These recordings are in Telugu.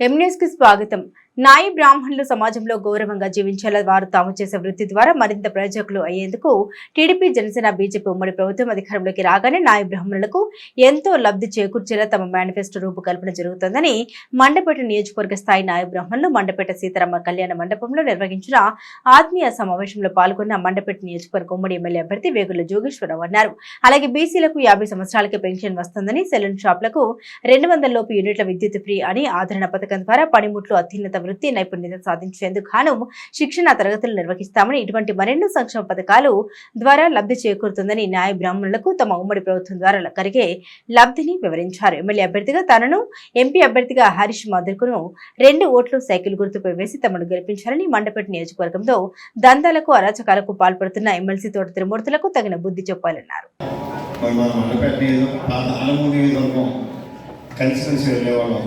ఎంన్యూస్కి స్వాగతం. నాయి బ్రాహ్మణులు సమాజంలో గౌరవంగా జీవించేలా వారు తాము చేసే వృత్తి ద్వారా మరింత ప్రయోజకులు అయ్యేందుకు టీడీపీ జనసేన బీజేపీ ఉమ్మడి ప్రభుత్వం అధికారంలోకి రాగానే నాయి బ్రాహ్మణులకు ఎంతో లబ్ధి చేకూర్చేలా తమ మేనిఫెస్టో రూపకల్పన జరుగుతోందని మండపేట నియోజకవర్గ స్థాయి నాయ బ్రాహ్మణులు మండపేట సీతారామ కళ్యాణ మండపంలో నిర్వహించిన ఆత్మీయ సమావేశంలో పాల్గొన్న మండపేట నియోజకవర్గ ఉమ్మడి ఎమ్మెల్యే అభ్యర్థి వేగుల జోగేశ్వరరావు అన్నారు. అలాగే బీసీలకు యాభై సంవత్సరాలకి పెన్షన్ వస్తుందని సెలూన్ షాప్లకు రెండు వందల లోపు యూనిట్ల విద్యుత్ ఫ్రీ అని ఆదరణ పథకం ద్వారా పనిముట్లు అత్యున్నత వృత్తి నైపుణ్యత సాధించేందుకు గాను శిక్షణ తరగతులు నిర్వహిస్తామని ఇటువంటి మరెన్నో సంక్షేమ పథకాలు ద్వారా లబ్ధి చేకూరుతుందని న్యాయ బ్రాహ్మణులకు తమ ఉమ్మడి ప్రభుత్వం ద్వారా కలిగే లబ్ధిని వివరించారు. ఎమ్మెల్యే అభ్యర్థిగా తనను ఎంపీ అభ్యర్థిగా హరీష్ మాధుర్కును రెండు ఓట్లు సైకిల్ గుర్తుపై వేసి తమను గెలిపించాలని మండపేట నియోజకవర్గంలో దందాలకు అరాచకాలకు పాల్పడుతున్న ఎమ్మెల్సీ తోట త్రిమూర్తులకు తగిన బుద్ధి చెప్పాలన్నారు. కలిసి కలిసి వెళ్ళేవాళ్ళం.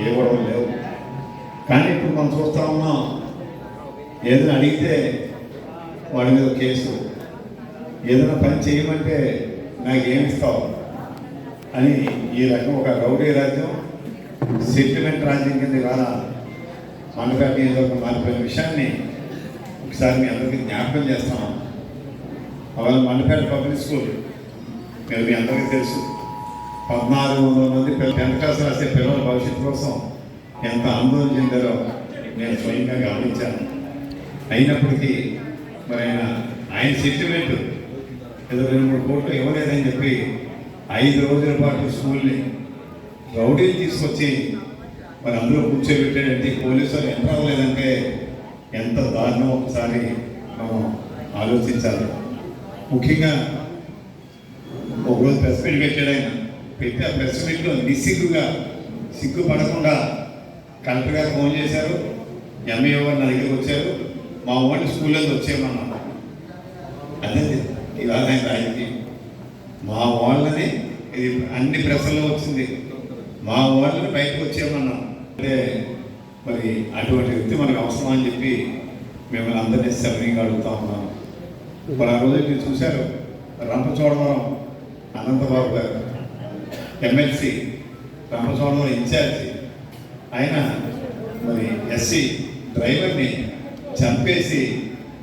ఏ గొడవలు లేవు. కానీ ఇప్పుడు మనం చూస్తా ఉన్నాం ఏదైనా అడిగితే వాడి మీద కేసు ఏదైనా పని చేయమంటే నాకు ఏమి ఇస్తావు? అని ఈ రకం ఒక రౌడీ రాజ్యం సెంటిమెంట్ రాజ్యం కింద ఇవాళ మండపేట నియోజకవర్గం మారిపోయిన విషయాన్ని ఒకసారి మీ అందరికీ జ్ఞాపకం చేస్తాం. అవన్నీ మండపేట పబ్లిక్ స్కూల్ మీరు మీ అందరికీ తెలుసు. పద్నాలుగు వందల మంది పిల్ల- టెన్త్ క్లాస్ రాసే పిల్లల భవిష్యత్తు కోసం ఎంత ఆందోళన చెందారో నేను స్వయంగా గమనించాను. అయినప్పటికీ మరి ఆయన ఆయన సెంటిమెంట్ ఏదో రెండు మూడు కోట్లు ఇవ్వలేదని చెప్పి ఐదు రోజుల పాటు స్కూల్ని రౌడీలు తీసుకొచ్చి మరి అందులో కూర్చోబెట్టాడంటే పోలీసులు ఎంత అవ్వలేదంటే ఎంత దారుణం ఒకసారి మనం ఆలోచించాలి. ముఖ్యంగా ఒకరోజు ప్రెస్ మీట్ పెట్టాడు ఆయన. పెట్టి ఆ ప్రెస్ మీట్లో నిస్సిగ్గుగా సిగ్గుపడకుండా కలెక్టర్ గారు ఫోన్ చేశారు. ఎంఏఓ గారు నా దగ్గరికి వచ్చారు. మా వాడిని స్కూల్లో వచ్చేయమన్నా అదే ఇవాళ రాజకీయం మా వాళ్ళని ఇది అన్ని ప్రెస్లో వచ్చింది. మా వాళ్ళని బయటకు వచ్చేయమన్నా అంటే మరి అటువంటి వ్యక్తి మనకు అవసరం అని చెప్పి మిమ్మల్ని అందరినీ సభ్యంగా అడుగుతా ఉన్నాం. ఇప్పుడు ఆ రోజు మీరు చూశారు రంపచోడవరం అనంతబాబు గారు ఎమ్మెల్సీ రంపచోడవరం ఇన్ఛార్జి ఆయన మరి ఎస్సీ డ్రైవర్ని చంపేసి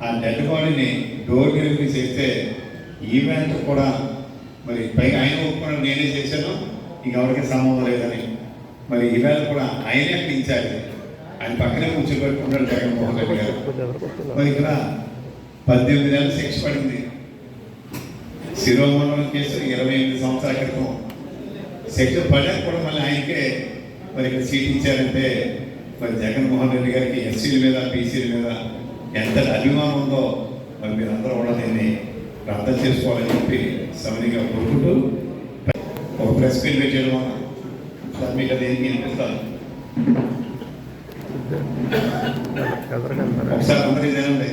ఆ డెడ్ బాడీని డోర్ డెలివరీ చేస్తే ఈవెంట్ కూడా మరి పైగా ఆయన ఒప్పుకున్నాడు నేనే చేశాను ఇంకెవరికి సంబంధం లేదని. మరి ఈవేళ కూడా ఆయనే ఇన్ఛార్జి ఆయన పక్కనే కూర్చోబెట్టుకుంటాడు జగన్మోహన్ రెడ్డి గారు. మరి ఇక్కడ పద్దెనిమిది నెలలు శిక్ష పడింది. శిరోమండలం కేసు ఇరవై ఎనిమిది సంవత్సరాల క్రితం. శిక్ష పడ్డాక కూడా మళ్ళీ ఆయనకే మరి ఇక్కడ సీట్ ఇచ్చారంటే మరి జగన్మోహన్ రెడ్డి గారికి ఎస్సీల మీద బీసీల మీద ఎంత అభిమానం ఉందో మరి మీరందరూ కూడా దీన్ని అర్థం చేసుకోవాలని చెప్పి సమనిగా కోరుకుంటూ ఒక ప్రెస్ మీట్ పెట్టాడు మన మీకు అది ఏం వినిపిస్తాను? ఒకసారి అందరూ ఇదేనండి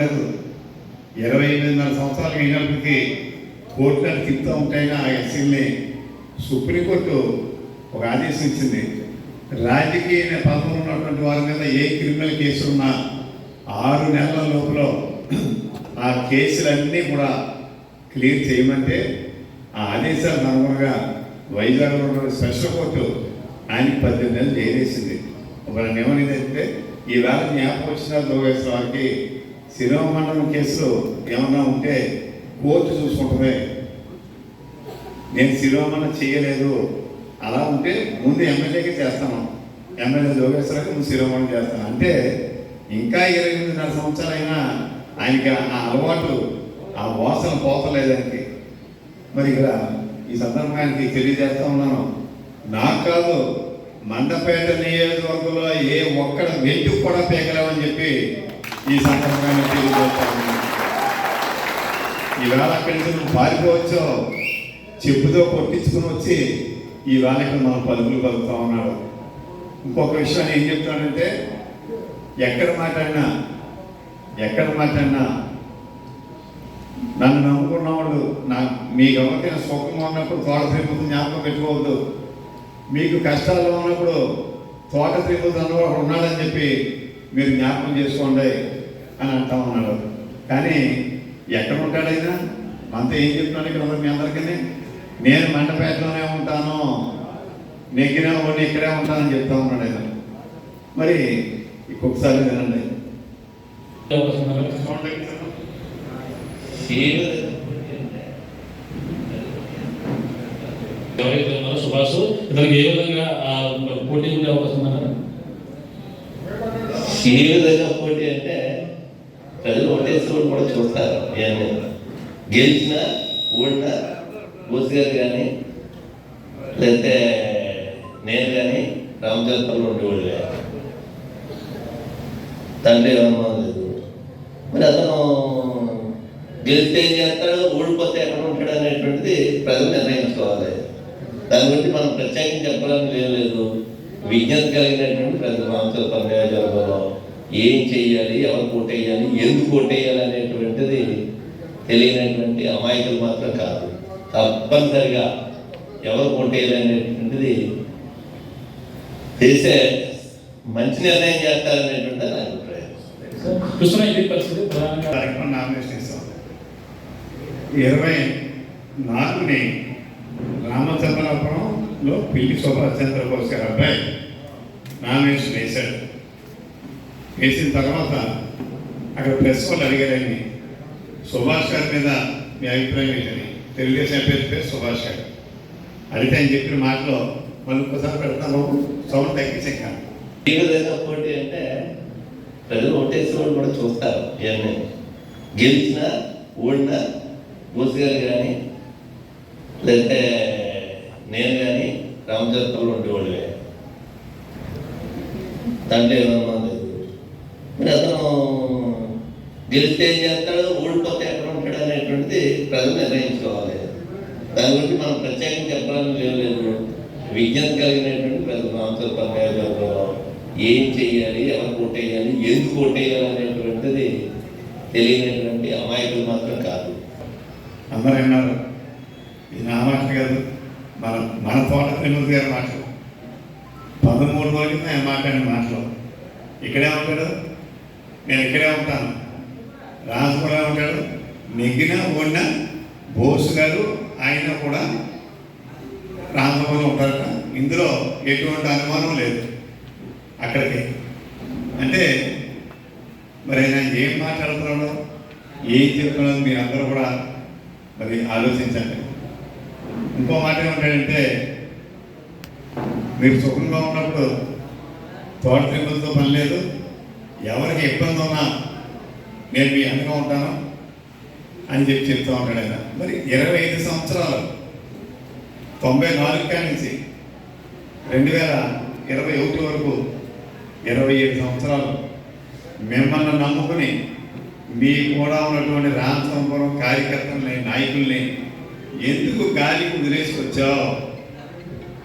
లేదు ఇరవై ఎనిమిదిన్నర సంవత్సరాలు అయినప్పటికీ కోర్టులను తిప్పుతూ ఉంటాయని ఆ ఎస్సీల్ని సుప్రీంకోర్టు ఒక ఆదేశం ఇచ్చింది. రాజకీయ పదవులు ఉన్నటువంటి వారి మీద ఏ క్రిమినల్ కేసులున్నా ఆరు నెలల లోపల ఆ కేసులన్నీ కూడా క్లియర్ చేయమంటే ఆ ఆదేశాలకు అనుగుణంగా వైజాగ్లో ఉన్న స్పెషల్ కోర్టు ఆయనకి పద్దెనిమిది నెలలు చేరేసింది ఇప్పుడు ఏమనేదంటే ఈవేళ జ్ఞాపకం వచ్చిన లోకేశ్వర వారికి శిరోమండలం కేసులో ఏమన్నా ఉంటే కోర్టు చూసుకుంటుంది నేను శిరోమణం చేయలేదు. అలా ఉంటే ముందు ఎమ్మెల్యేకి చేస్తాను. ఎమ్మెల్యే జోగేశ్వరకి ముందు శిరోమణం చేస్తాను. అంటే ఇంకా ఇరవై ఎనిమిదిన్నర సంవత్సరాలైనా ఆయనకి ఆ అలవాటు ఆ వాసన పోతలేదానికి మరి ఇక్కడ ఈ సందర్భానికి తెలియజేస్తా ఉన్నాను. నాకు కాదు మండపేట నియోజకవర్గంలో ఏ ఒక్కడ వెంటుకు కూడా పేకలేమని చెప్పి ఈ సందర్భంగా తెలియజేస్తా ఉన్నాను ఈవేళ అక్కడి నుంచి నువ్వు పారిపోవచ్చో చెప్పుతో కొట్టించుకుని వచ్చి ఈవేళ ఇక్కడ మనం పలుకులు పలుకుతా ఉన్నాడు. ఇంకొక విషయం ఏం చెప్తానంటే ఎక్కడ మాట్లాడినా ఎక్కడ మాట్లాడినా నన్ను నమ్ముకున్నవాడు నా మీకు ఎవరికైనా సుఖంగా ఉన్నప్పుడు తోట తిరుగుతుంది జ్ఞాపకం పెట్టుకోవద్దు. మీకు కష్టాల్లో ఉన్నప్పుడు తోట తిరుగుతూ అన్నవాడు ఉన్నాడని చెప్పి మీరు జ్ఞాపకం చేసుకోండి అని అంటా ఉన్నాడు. కానీ ఎక్కడ ఉంటాడైనా మనతో ఏం చెప్తున్నాడు ఇక్కడ మీ అందరికీ? నేను మండపేటలోనే ఉంటాను. నెగ్గినా ఉండి ఇక్కడే ఉంటానని చెప్తా ఉన్నాడు ఆయన. మరి ఇంకొకసారి వినండి. ఎవరైతే ఉన్నారో సుభాష్ ఇతనికి ఏ విధంగా పోటీ ఉండే అవకాశం ఉందన్నారు సీలు అంటే ప్రజలు ఓటేసి కూడా చూస్తారు ఇవన్నీ గెలిచినా ఓడినా బోస్ గారు కానీ లేకపోతే నేను కానీ రామచంద్రపల్లి ఉండేవాళ్ళు తండ్రి అనుమానం లేదు. మరి అతను గెలిస్తే ఏం చేస్తాడు? ఓడిపోతే ఎక్కడ ఉంటాడు అనేటువంటిది ప్రజలు నిర్ణయించుకోవాలి. దాని గురించి మనం ప్రత్యేకంగా చెప్పడానికి ఏం లేదు. విజ్ఞత కలిగినటువంటి ప్రజలు రామచంద్రపల్లి నియోజకవర్గంలో ఏం చెయ్యాలి ఎవరు కోటేయాలి ఎందుకు కోటేయాలి అనేటువంటిది తెలియనటువంటి అమాయకులు మాత్రం కాదు. తప్పనిసరిగా ఎవరు కోటేయాలి అనేటువంటిది చేసే మంచి నిర్ణయం చేస్తారనేటువంటిది నా అభిప్రాయం. కృష్ణ ఇది పరిస్థితి ప్రధానంగా. కార్యక్రమం నామినేషన్ ఇస్తాం ఇరవై నాలుగుని లో పిల్లి సుభాష్ చంద్రబోస్ గారి అబ్బాయి నామినేషన్ వేశాడు. వేసిన తర్వాత అక్కడ ప్రెస్ వాళ్ళు అడిగారని సుభాష్ గారి మీద మీ అభిప్రాయం ఏంటని? తెలుగుదేశం అభ్యర్థి పేరు సుభాష్ గారు. అడిగితే ఆయన చెప్పిన మాటలో మళ్ళీ ఒక్కసారి పెడతాను సౌండ్ తగ్గించాం కాదు. విధంగా అంటే ప్రజలు ఓటేసిన వాళ్ళు కూడా చూస్తారు ఇవన్నీ. గెలిచినా ఓడినా బోస్ గారు కానీ లేదంటే నేను కానీ ఉండేవాళ్ళే ఉండేవాళ్ళు దాంట్లో ఏమన్నా లేదు. మరి అతను గెలిస్తే ఏం చేస్తాడు? ఓడిపోతే ఎక్కడ ఉంటాడు అనేటువంటిది ప్రజలు నిర్ణయించుకోవాలి. దాని గురించి మనం ప్రత్యేకంగా చెప్పడానికి లేదు. విజ్ఞత కలిగినటువంటి ప్రజలు రామచంద్రపల్లి ఏం చేయాలి ఎవరు కొట్టేయాలి ఎందుకు కొట్టేయాలి అనేటువంటిది తెలియనటువంటి అమాయకులు మాత్రం కాదు. అందరూ విన్నారు ఇది కాదు మన మన తోట తిరుమతి గారి మాటలు. పదమూడు రోజులు నేను మాట్లాడిన మాటలు ఇక్కడే ఉంటాడు నేను ఇక్కడే ఉంటాను. రాజు ఉంటాడు నెగ్గిన ఓడిన బోస్ గారు ఆయన కూడా రాజభవన్ ఉంటారట. ఇందులో ఎటువంటి అనుమానం లేదు. అక్కడికి. అంటే మరి ఆయన ఏం మాట్లాడుతున్నాడో ఏం చెప్తున్నాడో మీరు అందరూ కూడా మరి ఆలోచించండి. ఇంకో మాట ఏమంటాడంటే మీరు సుఖంగా ఉన్నప్పుడు తోట తిరుగులతో పని లేదు ఎవరికి ఇబ్బంది ఉన్నా నేను మీ అండగా ఉంటాను అని చెప్పి చెప్తూ ఉంటాడు ఆయన. మరి ఇరవై ఐదు సంవత్సరాలు తొంభై నాలుగు కాడి నుంచి రెండు వేల ఇరవై ఒకటి వరకు ఇరవై ఏడు సంవత్సరాలు మిమ్మల్ని నమ్ముకుని మీ కూడా ఉన్నటువంటి రామచంద్రపురం కార్యకర్తల్ని నాయకుల్ని ఎందుకు గాలికి వదిలేసుకొచ్చావు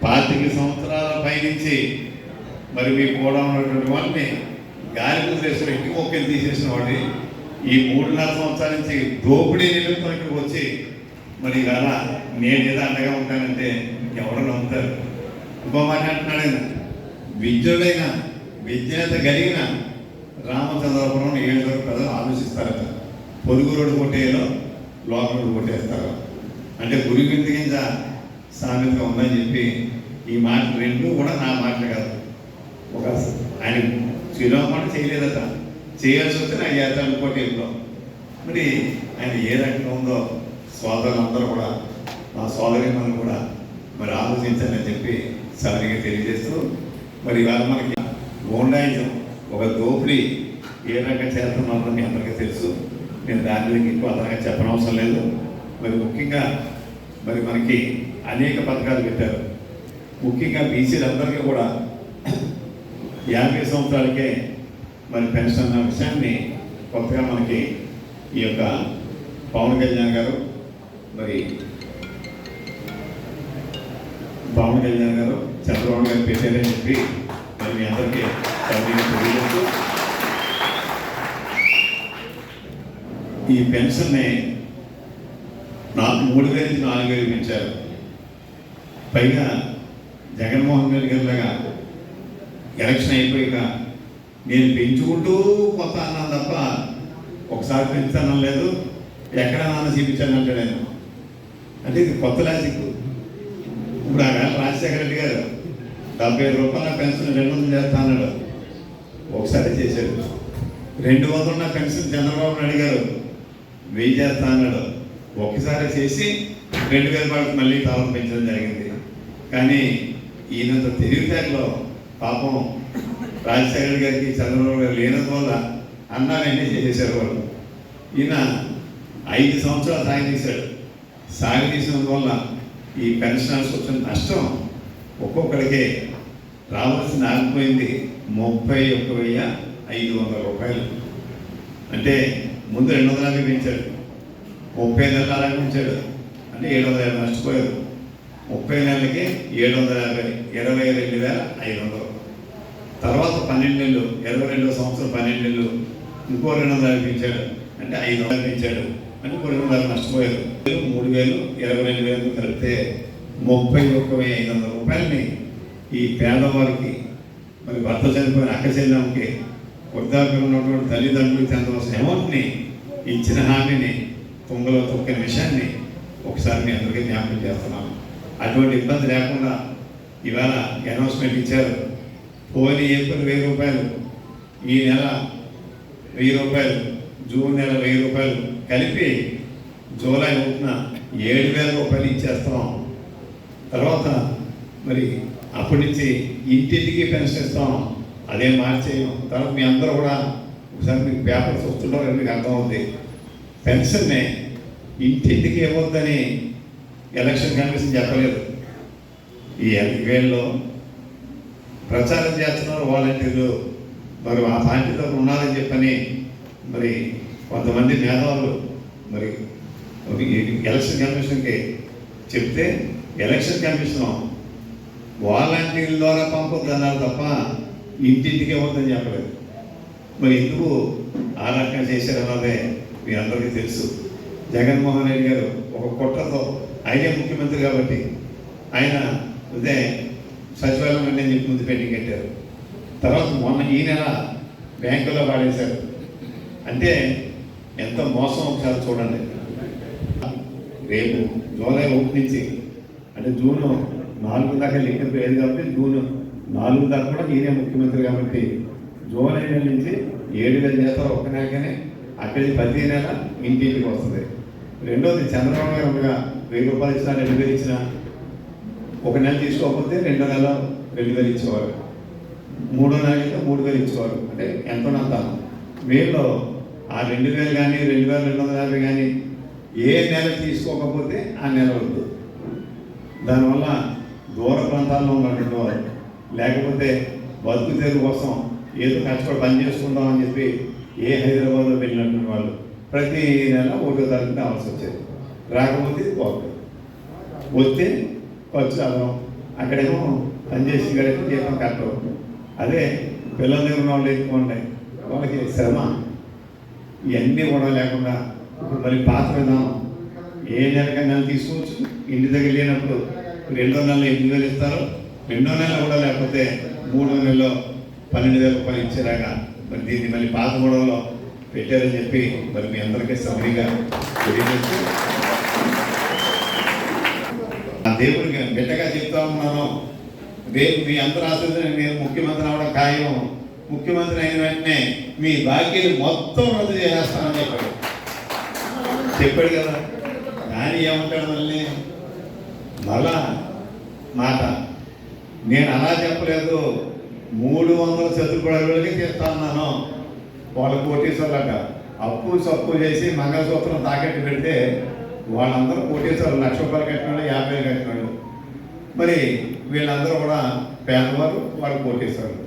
పాతిక సంవత్సరాల పైనుంచి మరి మీ కూడా ఉన్నటువంటి వాళ్ళని గాలికి వదిలేసిన ఇంటికి ఒక్కరి తీసేసిన వాడిని ఈ మూడున్నర సంవత్సరాల నుంచి దోపిడీ నిమిత్తం ఇక్కడికి వచ్చి మరి ఇవాళ నేను ఏదో అండగా ఉంటానంటే ఎవరు నమ్ముతారు? ఇంకో మాట అంటున్నాడు విద్యుడైన విజ్ఞత కలిగిన రామచంద్రపురం నియోజకవర్గ ప్రజలు ఆలోచిస్తారట పొరుగు రోడ్డు కొట్టేలో లోపల కొట్టేస్తారు. అంటే గురి బిందు కింద సామెత ఉందని చెప్పి ఈ మాట రెండు కూడా నా మాటలు కాదు. ఒక ఆయన శ్రీరామణ చేయలేదట. చేయాల్సి వస్తే నా చేత కోటేపులో మరి ఆయన ఏ రకంగా ఉందో సోదరులందరూ కూడా మా సోదరి కూడా మరి ఆలోచించాలని చెప్పి సరిగా తెలియజేస్తూ మరి ఇవాళ మనకి గోండాయిజం ఒక దోపిడీ ఏ రకంగా చేస్తున్నారో మీ అందరికీ తెలుసు. నేను దాని గురించి ఎక్కువ అదనంగా చెప్పనవసరం లేదు. మరి ముఖ్యంగా మరి మనకి అనేక పథకాలు పెట్టారు. ముఖ్యంగా బీసీలందరికీ కూడా యాభై సంవత్సరాలకే మరి పెన్షన్ అన్న విషయాన్ని కొత్తగా మనకి ఈ యొక్క పవన్ కళ్యాణ్ గారు మరి పవన్ కళ్యాణ్ గారు చంద్రబాబు గారు పెట్టారని చెప్పి మరి మీ అందరికీ తెలియజేస్తూ ఈ పెన్షన్ని నాకు మూడు వేలు నాలుగు వేలు పెంచారు పైగా జగన్మోహన్ రెడ్డి గారి లాగా ఎలక్షన్ అయిపోయాక నేను పెంచుకుంటూ కొత్త అన్నాను తప్ప ఒకసారి పెంచుతానం లేదు. ఎక్కడ నాన్న చూపించాను అంటే నేను. అంటే ఇది కొత్త లాజిక్ ఇప్పుడు ఆ వేళ రాజశేఖర రెడ్డి గారు డెబ్బై ఐదు రూపాయల పెన్షన్ రెండు వందలు చేస్తా అన్నాడు. ఒకసారి చేశాడు రెండు వందలు పెన్షన్ చంద్రబాబు నాయుడు గారు వెయ్యి చేస్తా అన్నాడు. ఒకసారి చేసి రెండు వేల రూపాయలకు మళ్ళీ తాళం పెంచడం జరిగింది. కానీ ఈయనంత తెలివితేటలో పాపం రాజశేఖర్ గారికి చంద్రబాబు గారు లేనందువల్ల అన్నారన్నీ చేసేసారు వాళ్ళు. ఈయన ఐదు సంవత్సరాలు సాగదీశాడు. సాగదీసినందువల్ల ఈ పెన్షనర్స్ వచ్చిన నష్టం ఒక్కొక్కడికి రావాల్సిన ఆగిపోయింది ముప్పై ఒక్క వెయ్యి ఐదు వందల రూపాయలు. అంటే ముందు రెండు వందల యాభై పెంచాడు ముప్పై నెలలు అలాగే ఉంచాడు అంటే ఏడు వందల యాభై నష్టపోయారు ముప్పై నెలలకి ఏడు వందల యాభై ఇరవై రెండు వేల ఐదు వందలు. తర్వాత పన్నెండు నెలలు ఇరవై రెండో సంవత్సరం పన్నెండు నెలలు ఇంకో రెండు వందలు పెంచాడు అంటే ఐదు వందలు పెంచాడు అంటే కొన్ని రెండు వందలు నష్టపోయారు మూడు వేలు ఇరవై రెండు వేలు కలిపితే ముప్పై ఒక్క వెయ్యి ఐదు వందల రూపాయలని ఈ పేదవారికి మరి భర్త చనిపోయిన అక్క చెల్లెమ్మకి వృద్ధాప్యం ఉన్నటువంటి తల్లిదండ్రులకు చెందవలసిన అమౌంట్ని ఇచ్చిన హామీని తుంగలో తొక్కిన విషయాన్ని ఒకసారి మీ అందరికీ జ్ఞాపకం చేస్తున్నాను. అటువంటి ఇబ్బంది లేకుండా ఇవాళ అనౌన్స్మెంట్ ఇచ్చారు. పోయిన ఏప్రిల్ వెయ్యి రూపాయలు ఈ నెల వెయ్యి రూపాయలు జూన్ నెల వెయ్యి రూపాయలు కలిపి జూలై ఒకటిన ఏడు వేల రూపాయలు ఇచ్చేస్తాం తర్వాత మరి అప్పటి నుంచి ఇంటింటికి పెన్షన్ ఇస్తాం. అదే మార్చేయం. తర్వాత మీ అందరూ కూడా ఒకసారి మీకు పేపర్స్ వస్తుంటారు మీకు అర్థమవుతుంది పెన్షన్ని ఇంటింటికి ఇవ్వద్దని ఎలక్షన్ కమిషన్ చెప్పలేదు. ఈ వేళ్ళలో ప్రచారం చేస్తున్నారు వాలంటీర్లు. మరి ఆ పార్టీతో ఉన్నారని చెప్పని మరి కొంతమంది మేధావులు మరి ఎలక్షన్ కమిషన్కి చెప్తే ఎలక్షన్ కమిషన్ వాలంటీర్ల ద్వారా పంపొద్దు అన్నారు తప్ప ఇంటింటికి ఇవ్వద్దని చెప్పలేదు. మరి ఎందుకు ఆ రకంగా చేశారన్నదే మీ అందరికీ తెలుసు. జగన్మోహన్ రెడ్డి గారు ఒక కుట్రతో ఆయనే ముఖ్యమంత్రి కాబట్టి ఆయన అదే సచివాలయం అని చెప్పి ముందు పెండింగ్ కట్టారు. తర్వాత మొన్న ఈ నెల బ్యాంకులో వాడేశారు. అంటే ఎంత మోసం ఒకసారి చూడండి. రేపు జూలై ఒకటి నుంచి అంటే జూన్ నాలుగు దాకా లీటర్ లేదు కాబట్టి జూన్ నాలుగు దాకా కూడా ఈయనే ముఖ్యమంత్రి కాబట్టి జూలై నెల నుంచి ఏడు వేలు చేస్తారు ఒక్క నెలకనే అక్కడి ప్రతి నెల ఇంటింటికి వస్తుంది. రెండోది చంద్రబాబు గారు వెయ్యి రూపాయలు ఇచ్చినా రెండు వేలు ఇచ్చినా ఒక నెల తీసుకోకపోతే రెండో నెల రెండు వేలు ఇచ్చేవారు. మూడో నెల అయితే మూడు వేలు ఇచ్చేవారు. అంటే ఎంతో అంత మేలో ఆ రెండు వేలు కానీ రెండు వేల రెండు వందల యాభై కానీ ఏ నెల తీసుకోకపోతే ఆ నెల వద్దు. దానివల్ల దూర ప్రాంతాల్లో ఉన్నటువంటి వారు లేకపోతే బతుకు తెరువు కోసం ఏదో కష్టపడి పని చేసుకుందాం అని చెప్పి ఏ హైదరాబాద్లో వెళ్ళినటువంటి వాళ్ళు ప్రతి నెల ఒకటో తారీఖున రావాల్సి వచ్చేది. రాకపోతే బాగుంటుంది వస్తే ఖర్చు అవ్వడం అక్కడేమో పనిచేసి గడిపి జీతం అవుతుంది. అదే పిల్లల దగ్గర ఉన్న వాళ్ళు ఎక్కువ ఉంటాయి వాళ్ళకి శ్రమ. ఇవన్నీ కూడా లేకుండా ఇప్పుడు మరి పాత విధానం. ఏ నెలక నెల తీసుకోవచ్చు. ఇంటి దగ్గర లేనప్పుడు రెండో నెలలో ఎనిమిది వేలు ఇస్తారు రెండో నెల కూడా లేకపోతే మూడో నెలలో పన్నెండు వేల రూపాయలు ఇచ్చేలాగా మరి దీన్ని మళ్ళీ పాత గొడవలో పెట్టారని చెప్పి మరి మీ అందరికీ సమయంగా తెలియజేస్తూ ఆ దేవుడికి బిడ్డగా చెప్తా ఉన్నాను. రేపు మీ అందరూ ఆశీర్వదించి నేను ముఖ్యమంత్రి అవడం ఖాయం. ముఖ్యమంత్రి అయిన వెంటనే మీ బాకీలు మొత్తం రద్దు చేసేస్తానని చెప్పాడు. చెప్పాడు కదా. కానీ ఏమంటాడు మళ్ళీ? మళ్ళా మాట. నేను అలా చెప్పలేదు. మూడు వందల చతుర్పడలకి చేస్తా ఉన్నాను వాళ్ళు కోటీశ్వర్లట. అప్పు సప్పు చేసి మంగళసూత్రం తాకట్టు పెడితే వాళ్ళందరూ కోటీశ్వర్లు లక్ష రూపాయలు కట్టినాడు యాభై కట్టినాడు. మరి వీళ్ళందరూ కూడా పేదవారు వాళ్ళు కోటీశ్వర్లు.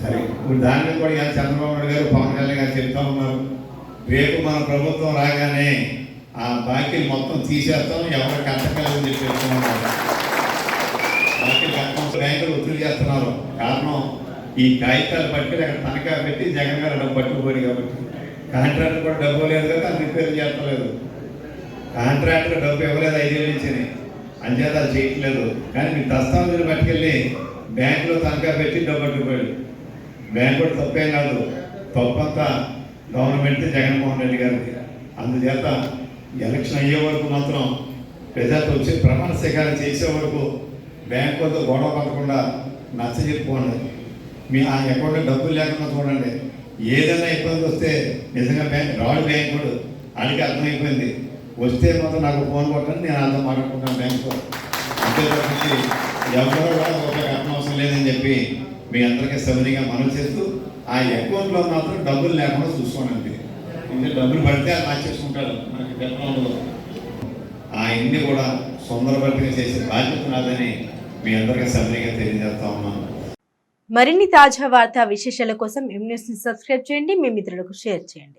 సరే ఇప్పుడు దాని కూడా చంద్రబాబు నాయుడు గారు పవన్ కళ్యాణ్ గారు చెప్తా ఉన్నారు. రేపు మన ప్రభుత్వం రాగానే ఆ బాకీలు మొత్తం తీసేస్తాం ఎవరికి కట్టకలేదని చెప్పి చెప్తున్నారు బ్యాంకులు ఒత్తిడి చేస్తున్నారు. కారణం ఈ కాగితాలు పట్టుకుని అక్కడ తనఖా పెట్టి జగన్ గారు డబ్బు పట్టుకుపోయి కాబట్టి. కాంట్రాక్టర్ కూడా డబ్బు లేదు కదా అది రిపేర్ చేస్తలేదు. కాంట్రాక్టర్ డబ్బు ఇవ్వలేదు ఐదేళ్ళ నుంచి అంచేత అది చేయట్లేదు. కానీ మీ దస్తావేజులు పట్టుకెళ్ళి బ్యాంకులో తనఖా పెట్టి డబ్బు పట్టుకుపోయాడు బ్యాంక్ కూడా తప్పేం కాదు. తప్పంతా గవర్నమెంట్ జగన్మోహన్ రెడ్డి గారికి అందుచేత ఎలక్షన్ అయ్యే వరకు మాత్రం ప్రజలతో వచ్చి ప్రమాణ స్వీకారం చేసే వరకు బ్యాంక్ వద్ద గొడవ పడకుండా నచ్చ చెప్పుకోండి. మీ ఆ అకౌంట్లో డబ్బులు లేకుండా చూడండి. ఏదైనా ఇబ్బంది వస్తే నిజంగా బ్యాంక్ రాడు బ్యాంకుడు ఆడికి అర్థమైపోయింది. వస్తే మాత్రం నాకు ఫోన్ కొట్టండి నేను అంతా మాట్లాడుకుంటాను బ్యాంకు అంతే తప్పించి ఎవరో కూడా ఒక అవసరం లేదని చెప్పి మీ అందరికీ సవినిగా మనం చేస్తూ ఆ అకౌంట్లో మాత్రం డబ్బులు లేకుండా చూసుకోండి. ఇంకా డబ్బులు పడితే అది మార్చేసుకుంటారు మనకి చెప్పడంలో ఆ ఇన్ని కూడా సుందరభర్తిగా చేసే బాధ్యత నాదని మీ అందరికీ సవినిగా తెలియజేస్తా ఉన్నాను. మరిన్ని తాజా వార్తా విశేషాల కోసం ఎం న్యూస్ని సబ్స్క్రైబ్ చేయండి. మీ మిత్రులకు షేర్ చేయండి.